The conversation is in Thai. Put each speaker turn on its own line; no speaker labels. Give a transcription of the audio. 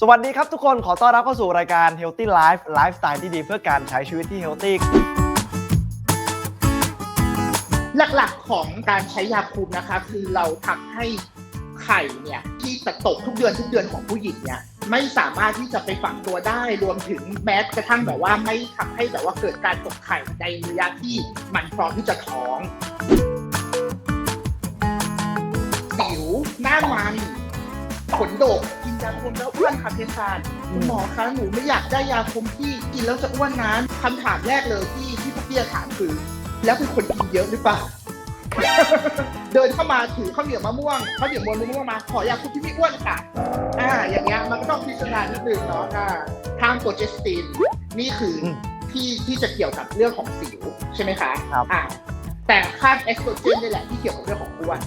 สวัสดีครับทุกคนขอต้อนรับเข้าสู่รายการ Healthy Life ไลฟ์สไตล์ที่ดีเพื่อการใช้ชีวิตที่ Healthy
หลักๆของการใช้ยาคุมนะคะ คือเราทำให้ไข่เนี่ยที่จะตกทุกเดือนทุกเดือนของผู้หญิงเนี่ยไม่สามารถที่จะไปฝังตัวได้รวมถึงแม้กระทั่งแบบว่าไม่ทำให้แบบว่าเกิดการตกไข่ในระยะที่มันพร้อมที่จะท้องสิวหน้ามัน ขนดกกินยาคุมแล้วอ้วนค่ะเพชานคุณหมอคะหนูไม่อยากได้ยาคุมที่กินแล้วจะอ้วนนั้นคำถามแรกเลยที่ที่พวกพี่จะถามคือแล้วเป็นคนกินเยอะหรือเปล่า เดินเข้ามาถือข้าวเหนียวมะม่วงข้าวเหนียวมวนมะม่วงมา ขอยาคุมที่ไม่อ้วนค่ะอ่าอย่างเงี้ยมันก็ต้องพิจารณานิดนึงเนาะอ่าทางโปรเจสตินนี่คืออ
ม
ที่ที่จะเกี่ยวกับเรื่องของสิวใช่ไหมคะ
ครับ
อ่าแต่ค่าเอ็กโตรเจนนี่แหละที่เกี่ยวกับเรื่องของอ้วน